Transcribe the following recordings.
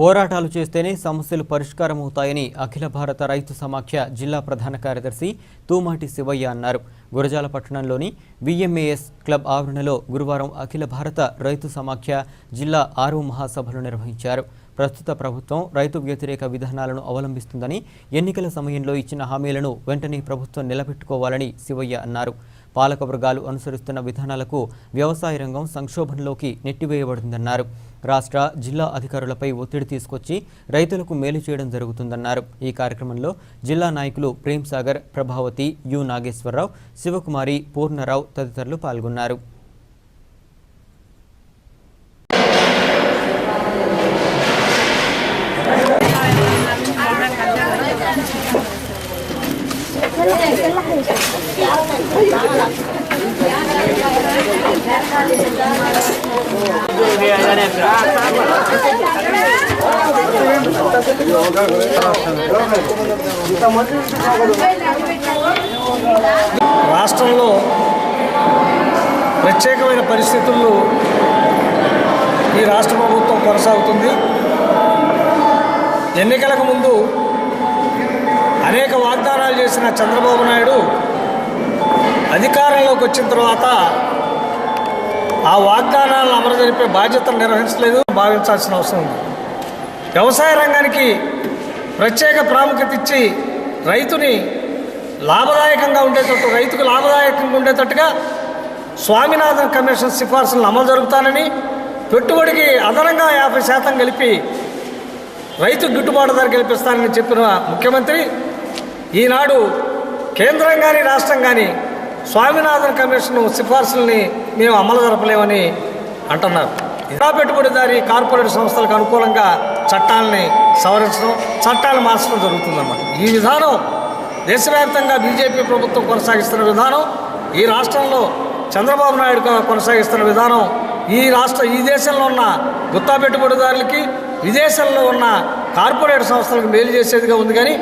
పోరాటాలు చేస్తేనే సమస్యలు పరిష్కారమవుతాయని అఖిల భారత రైతు సమాఖ్య జిల్లా ప్రధాన కార్యదర్శి తూమాటి శివయ్య అన్నారు. గురజాల పట్టణంలోని విఎంఏఎస్ క్లబ్ ఆవరణలో గురువారం అఖిల భారత రైతు సమాఖ్య జిల్లా ఆరు మహాసభలు నిర్వహించారు. ప్రస్తుత ప్రభుత్వం రైతు వ్యతిరేక విధానాలను అవలంబిస్తుందని ఎన్నికల సమయంలో ఇచ్చిన హామీలను వెంటనే ప్రభుత్వం నిలబెట్టుకోవాలని శివయ్య అన్నారు. పాలకవర్గాలు అనుసరిస్తున్న విధానాలకు వ్యవసాయ రంగం సంక్షోభంలోకి నెట్టివేయబడిందన్నారు. రాష్ట్ర జిల్లా అధికారులపై ఒత్తిడి తీసుకొచ్చి రైతులకు మేలు చేయడం జరుగుతుందన్నారు. ఈ కార్యక్రమంలో జిల్లా నాయకులు ప్రేమ్ సాగర్ ప్రభావతి యు నాగేశ్వరరావు శివకుమారి పూర్ణరావు తదితరులు పాల్గొన్నారు. రాష్ట్రంలో ప్రత్యేకమైన పరిస్థితుల్లో ఈ రాష్ట్ర ప్రభుత్వం కొనసాగుతుంది. ఎన్నికలకు ముందు అనేక వాగ్దానాలు చేసిన చంద్రబాబు నాయుడు అధికారంలోకి వచ్చిన తర్వాత ఆ వాగ్దానాలను అమలు జరిపే బాధ్యతను నిర్వహించలేదు భావించాల్సిన అవసరం ఉంది. వ్యవసాయ రంగానికి ప్రత్యేక ప్రాముఖ్యత ఇచ్చి రైతుని లాభదాయకంగా ఉండేటట్టు రైతుకు లాభదాయకంగా ఉండేటట్టుగా స్వామినాథన్ కమిషన్ సిఫార్సులను అమలు జరుగుతానని పెట్టుబడికి అదనంగా యాభై శాతం కలిపి రైతు గిట్టుబాటు ధర కల్పిస్తానని చెప్పిన ముఖ్యమంత్రి ఈనాడు కేంద్రం కానీ రాష్ట్రం కానీ స్వామినాథన్ కమిషన్ సిఫార్సుల్ని మేము అమలు జరపలేమని అంటున్నారు. ఇలా పెట్టుబడిదారి కార్పొరేట్ సంస్థలకు అనుకూలంగా చట్టాలని సవరించడం చట్టాలను మార్చడం జరుగుతుందన్నమాట. ఈ విధానం దేశవ్యాప్తంగా బీజేపీ ప్రభుత్వం కొనసాగిస్తున్న విధానం ఈ రాష్ట్రంలో చంద్రబాబు నాయుడు కొనసాగిస్తున్న విధానం ఈ రాష్ట్ర ఈ దేశంలో ఉన్న గుత్తా పెట్టుబడిదారులకి విదేశాల్లో ఉన్న కార్పొరేట్ సంస్థలకు మేలు చేసేదిగా ఉంది కానీ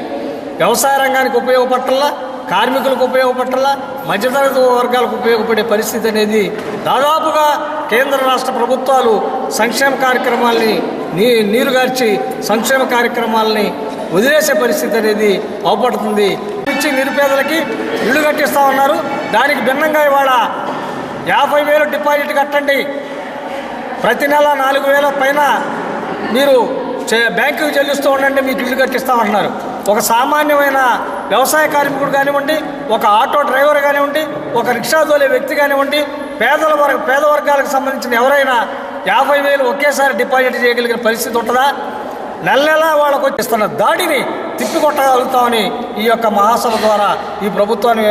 వ్యవసాయ రంగానికి ఉపయోగపట్టాలా కార్మికులకు ఉపయోగపట్టాలా? మధ్యతరగతి వర్గాలకు ఉపయోగపడే పరిస్థితి అనేది దాదాపుగా కేంద్ర రాష్ట్ర ప్రభుత్వాలు సంక్షేమ కార్యక్రమాల్ని నీ నీరుగార్చి సంక్షేమ కార్యక్రమాలని వదిలేసే పరిస్థితి అనేది అవపడుతుంది. ఇచ్చి నిరుపేదలకి ఇల్లు కట్టిస్తా ఉన్నారు. దానికి భిన్నంగా ఇవాళ యాభై వేలు డిపాజిట్ కట్టండి. ప్రతి నెల నాలుగు వేల పైన మీరు బ్యాంకుకి చెల్లిస్తూ ఉండండి మీకు ఇల్లు కట్టిస్తామంటున్నారు ఒక సామాన్యమైన వ్యవసాయ కార్మికుడు కానివ్వండి ఒక ఆటో డ్రైవర్ కానివ్వండి ఒక రిక్షా తోలే వ్యక్తి కానివ్వండి పేదల వర్గ పేద వర్గాలకు సంబంధించిన ఎవరైనా యాభై వేలు ఒకేసారి డిపాజిట్ చేయగలిగిన పరిస్థితి ఉంటుందా? నెల నెలా వాళ్ళకు వచ్చిస్తున్న దాడిని తిప్పికొట్టగలుగుతామని ఈ యొక్క మహాసభ ద్వారా ఈ ప్రభుత్వాన్ని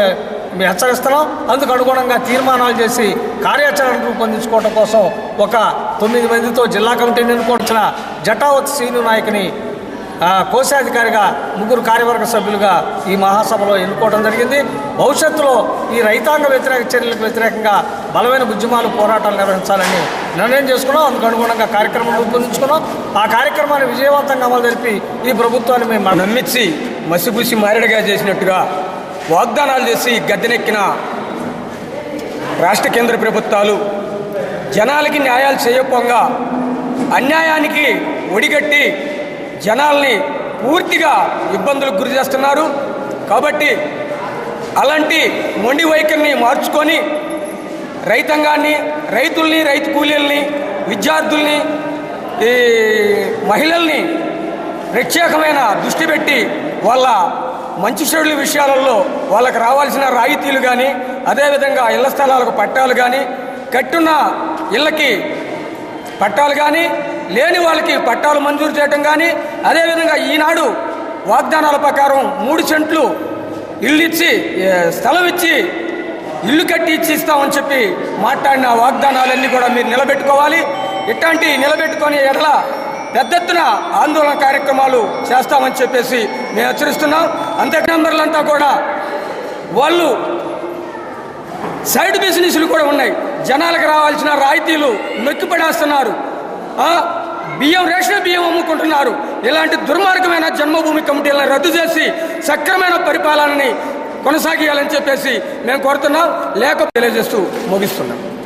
మేము హెచ్చరిస్తున్నాం. అందుకు అనుగుణంగా తీర్మానాలు చేసి కార్యాచరణ రూపొందించుకోవడం కోసం ఒక తొమ్మిది మందితో జిల్లా కమిటీని ఎన్నుకోవచ్చిన జటావత్ సీనియర్ నాయకుని కోశాధికారిగా ముగ్గురు కార్యవర్గ సభ్యులుగా ఈ మహాసభలో ఎన్నుకోవడం జరిగింది. భవిష్యత్తులో ఈ రైతాంగ వ్యతిరేక చర్యలకు వ్యతిరేకంగా బలమైన ఉద్యమాలు పోరాటాలు నిర్వహించాలని నిర్ణయం చేసుకున్నాం. అందుకు అనుగుణంగా కార్యక్రమం రూపొందించుకున్నాం. ఆ కార్యక్రమాన్ని విజయవంతంగా అమలు జరిపి ఈ ప్రభుత్వాన్ని మేము నమ్మించి మసిపూసి మారడిగా చేసినట్టుగా వాగ్దానాలు చేసి గద్దెనెక్కిన రాష్ట్ర కేంద్ర ప్రభుత్వాలు జనాలకి న్యాయాలు చేయకపోగా అన్యాయానికి ఒడిగట్టి జనాల్ని పూర్తిగా ఇబ్బందులకు గురి చేస్తున్నారు. కాబట్టి అలాంటి మొండి వైఖరిని మార్చుకొని రైతాంగాన్ని రైతుల్ని రైతు కూలీల్ని విద్యార్థుల్ని ఈ మహిళల్ని ప్రత్యేకమైన దృష్టి పెట్టి వాళ్ళ మంచి చెడుల విషయాలలో వాళ్ళకి రావాల్సిన రాయితీలు కానీ అదేవిధంగా ఇళ్ళ స్థలాలకు పట్టాలు కానీ కట్టున్న ఇళ్ళకి పట్టాలు కానీ లేని వాళ్ళకి పట్టాలు మంజూరు చేయటం కానీ అదేవిధంగా ఈనాడు వాగ్దానాల ప్రకారం మూడు సెంట్లు ఇల్లు ఇచ్చి స్థలం ఇచ్చి ఇల్లు కట్టి ఇచ్చి ఇస్తామని చెప్పి మాట్లాడిన వాగ్దానాలన్నీ కూడా మీరు నిలబెట్టుకోవాలి. ఇట్లాంటి నిలబెట్టుకొని ఎడల పెద్ద ఎత్తున ఆందోళన కార్యక్రమాలు చేస్తామని చెప్పేసి మేము హెచ్చరిస్తున్నాం. అంతటి నంబర్లంతా కూడా వాళ్ళు సైడ్ బిజినెస్లు కూడా ఉన్నాయి. జనాలకు రావాల్సిన రాయితీలు నొక్కిపడేస్తున్నారు. పడేస్తున్నారు బియ్యం రేషన్ బియ్యం అమ్ముకుంటున్నారు. ఇలాంటి దుర్మార్గమైన జన్మభూమి కమిటీలను రద్దు చేసి సక్రమైన పరిపాలనని కొనసాగియాలని చెప్పేసి మేము కోరుతున్నాం. లేక తెలియజేస్తూ ముగిస్తున్నాం.